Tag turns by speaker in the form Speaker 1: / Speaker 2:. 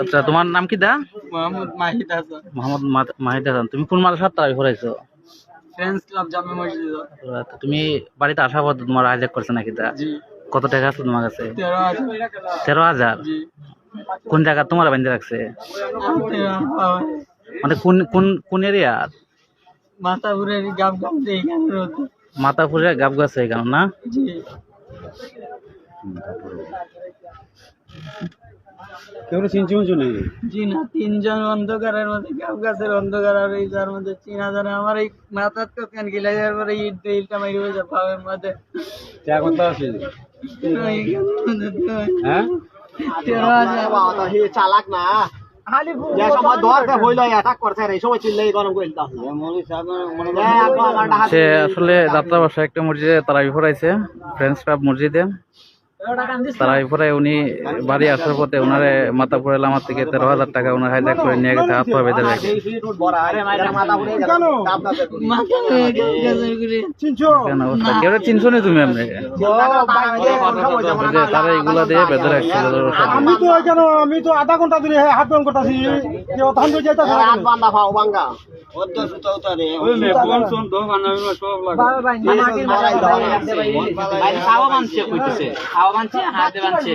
Speaker 1: আচ্ছা তোমার নাম কি দা?
Speaker 2: মোহাম্মদ মাহিদ হাসান।
Speaker 1: মোহাম্মদ মাহিদ হাসান। তুমি কোন মাদ্রাসার তারাবি পড়াইছো?
Speaker 2: ফ্রেন্ডস ক্লাব জামে মসজিদ।
Speaker 1: আচ্ছা, তুমি বাড়িতে আসার পর তোমার হাইজ্যাক করছে নাকি দা?
Speaker 2: জি।
Speaker 1: কত টাকা আছে তোমার কাছে?
Speaker 2: তেরো হাজার। জি।
Speaker 1: কোন জায়গা তোমার বেঁধে রাখছে? মানে কোন কোন কোন এরিয়া
Speaker 2: ঘুরে গাব গাব দিয়ে এখানে রয়েছে।
Speaker 1: মাতাপুরে গাব গাছে এখানে না?
Speaker 2: জি।
Speaker 3: কেউ চিনছি উঁচু নেই
Speaker 2: জি না তিনজন অন্ধকারের মধ্যে গাব গাছের অন্ধকার আর এই যার মধ্যে চিনা জানে আমার এই মাথার তো কেন গিলা যাওয়ার পরে ইট দিয়ে ইটটা মারি হয়ে পাবের মধ্যে।
Speaker 3: চা করতে হ্যাঁ
Speaker 4: চালাক না যে সময় দরকার হইল অ্যাটাক করছে এই সময় চিল্লাই গরম করে দিতাম
Speaker 1: সে আসলে যাত্রা বাসা একটা মসজিদে তারা পড়াইছে ফ্রেন্ডস ক্লাব মসজিদে। তারাবি পড়ায় উনি বাড়ি আসার পথে ওনারে মাথা পড়ে আমার থেকে তেরো হাজার টাকা ওনার হাইজ্যাক করে নিয়ে গেছে হাত পা বেঁধে রাখে কেন কেউ চিনছো নি তুমি আপনি তারা এগুলা দিয়ে বেঁধে রাখছে
Speaker 3: আমি তো এখানে আমি তো আধা ঘণ্টা ধরে হাফ প্যান্ট করতেছি ওখান থেকে যাইতে
Speaker 4: রাত বান্ধা ফাও বাঙ্গা
Speaker 2: খাওয়া মানছে কইতেছে খাওয়া মানছে হাতে মানছে